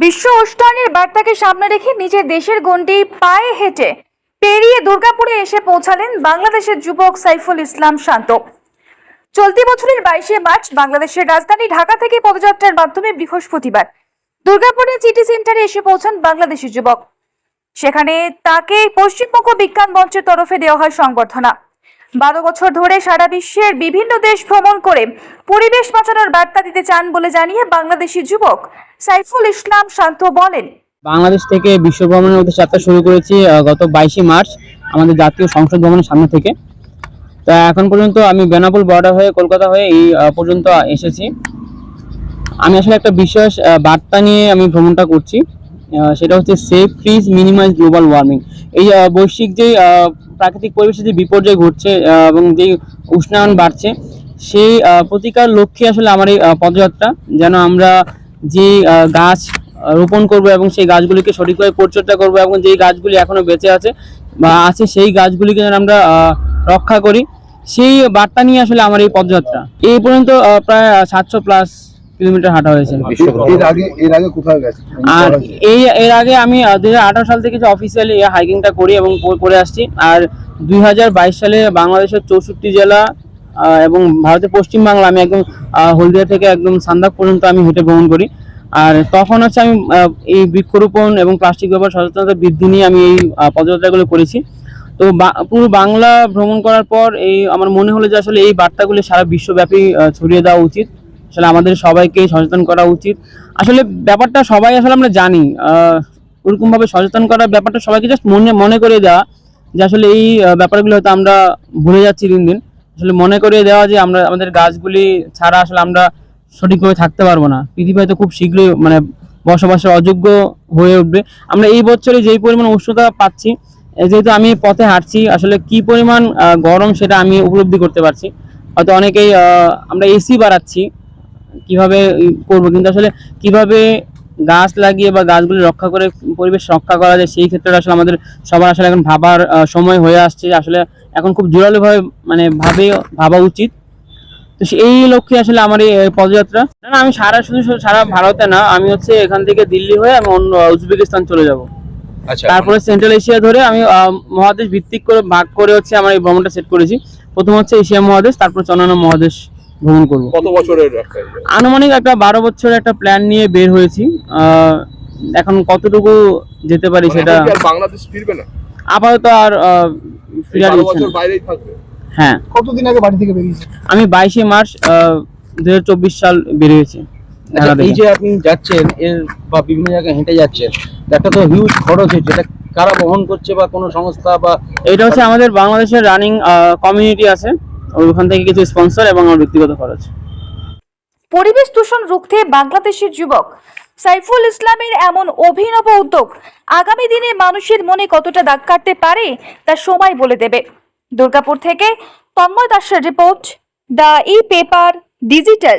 বিশ্ব উষ্ণায়নের বার্তাকে সামনে রেখে নিজের দেশের গণ্ডি পায়ে হেঁটে পেরিয়ে দুর্গাপুরে এসে পৌঁছালেন বাংলাদেশের যুবক সাইফুল ইসলাম শান্ত। চলতি বছরের বাইশে মার্চ বাংলাদেশের রাজধানী ঢাকা থেকে পদযাত্রার মাধ্যমে বৃহস্পতিবার দুর্গাপুরের সিটি সেন্টারে এসে পৌঁছান বাংলাদেশি যুবক। সেখানে তাকে পশ্চিমবঙ্গ বিজ্ঞান মঞ্চের তরফে দেওয়া হয় সংবর্ধনা। বারো বছর ধরে সারা বিশ্বের বিভিন্ন দেশ ভ্রমণ করে পরিবেশ বাঁচানোর বার্তা দিতে চান বলে জানিয়ে বাংলাদেশি যুবক সাইফুল ইসলাম শান্ত বলেন। বাংলাদেশ থেকে বিশ্ব ভ্রমণের উদ্দেশ্যে যাত্রা শুরু করেছি গত বাইশে মার্চ আমাদের জাতীয় সংসদ ভবনের সামনে থেকে। তা এখন পর্যন্ত আমি বেনাপুল বর্ডার হয়ে কলকাতা হয়ে এই পর্যন্ত এসেছি। আমি আসলে একটা বিশেষ বার্তা নিয়ে আমি ভ্রমণটা করছি। সেটা হচ্ছে save trees minimize global warming এই বৈশ্বিক যে প্রাকৃতিক পরিবেশে যে বিপর্যয় ঘটছে এবং যেই উষ্ণায়ন বাড়ছে, সেই প্রতিকার লক্ষ্যে আসলে আমার এই পদযাত্রা। যেন আমরা যে গাছ রোপণ করব এবং সেই গাছগুলিকে সঠিকভাবে পরিচর্যা করব এবং যেই গাছগুলি এখনও বেঁচে আছে বা আছে, সেই গাছগুলিকে যেন আমরা রক্ষা করি। সেই বার্তা নিয়ে আসলে আমার এই পদযাত্রা। এই পর্যন্ত প্রায় সাতশো প্লাস কিলোমিটার হাঁটা হয়েছে এর আগে এর আগে কোথায় গেছে? আর এই এর আগে আমি দুই হাজার আঠারো সাল থেকে যে অফিসিয়ালি হাইকিংটা করি এবং করে আসছি আর দুই হাজার বাইশ সালে বাংলাদেশের চৌষট্টি জেলা এবং ভারতের পশ্চিম বাংলা আমি একদম হলদিয়া থেকে একদম সান্দাক পর্যন্ত আমি হেঁটে ভ্রমণ করি। আর তখন হচ্ছে আমি এই বৃক্ষরোপণ এবং প্লাস্টিক ব্যবহার সচেতনতা বৃদ্ধি নিয়ে আমি এই পদযাত্রাগুলো করেছি। তো বা- পুরো বাংলা ভ্রমণ করার পর এই আমার মনে হলো যে আসলে এই বার্তাগুলি সারা বিশ্বব্যাপী ছড়িয়ে দেওয়া উচিত। আসলে আমাদের সবাইকে সচেতন করা উচিত। আসলে ব্যাপারটা সবাই আসলে আমরা জানি। ওরকমভাবে সচেতন করার ব্যাপারটা সবাইকে জাস্ট মনে মনে করে দেওয়া যে আসলে এই ব্যাপারগুলো হয়তো আমরা ভুলে যাচ্ছি দিন দিন। আসলে মনে করিয়ে দেওয়া যে আমরা, আমাদের গাছগুলি ছাড়া আসলে আমরা সঠিকভাবে থাকতে পারব না। পৃথিবী হয়তো খুব শীঘ্রই মানে বসবাসের অযোগ্য হয়ে উঠবে। আমরা এই বছরে যেই পরিমাণ উষ্ণতা পাচ্ছি যেহেতু আমি পথে হাঁটছি, আসলে কি পরিমাণ গরম সেটা আমি উপলব্ধি করতে পারছি। হয়তো অনেকেই আমরা এসি বাড়াচ্ছি। কীভাবে করব? কিন্তু আসলে কীভাবে গাছ লাগিয়ে বা গাছগুলি রক্ষা করে পরিবেশ রক্ষা করা যায় সেই ক্ষেত্রে আসলে আমাদের সবার আসলে এখন ভাবার সময় হয়ে আসছে। আসলে এখন খুব জোরালোভাবে মানে ভাবে ভাবা উচিত। তো এই লক্ষ্যে আসলে আমার এই পদযাত্রা। না আমি সারা শুধু সারা ভারতে না আমি হচ্ছে এখান থেকে দিল্লি হয়ে আমি অন্য উজবেকিস্তান চলে যাব। আচ্ছা। তারপরে সেন্ট্রাল এশিয়া ধরে আমি মহাদেশ ভিত্তিক করে ভাগ করে হচ্ছে আমার এই ভ্রমণটা সেট করেছি। প্রথম হচ্ছে এশিয়া মহাদেশ তারপর অন্যান্য মহাদেশ। ভ্রমণ করব। কত বছরের একটা? আনুমানিক একটা বারো বছরের একটা প্ল্যান নিয়ে বের হয়েছি। আহ, এখন কতটুকু যেতে পারি মানে সেটা বাংলাদেশ ফিরবে না? আপাতত আর ফিরার বছর বাইরেই থাকবে। হ্যাঁ। কতদিন আগে বাড়ি থেকে বেরিয়েছে আমি বাইশে মার্চ দুই হাজার চব্বিশ সাল বেরিয়েছি। আচ্ছা, এই যে আপনি যাচ্ছেন এর বা বিভিন্ন জায়গায় হেঁটে যাচ্ছেন একটা তো হিউজ খরচ হচ্ছে। এটা কারা বহন করছে বা কোনো সংস্থা বা এটা হচ্ছে আমাদের বাংলাদেশের রানিং কমিউনিটি আছে। ওখান থেকে কিছু স্পন্সর এবং আমার ব্যক্তিগত খরচ। পরিবেশ দূষণ রুখতে বাংলাদেশের যুবক। সাইফুল ইসলামের এমন অভিনব উদ্যোগ আগামী দিনে মানুষের মনে কতটা দাগ কাটতে পারে, তা সময় বলে দেবে। দুর্গাপুর থেকে তন্ময় দাসের report, the e paper digital.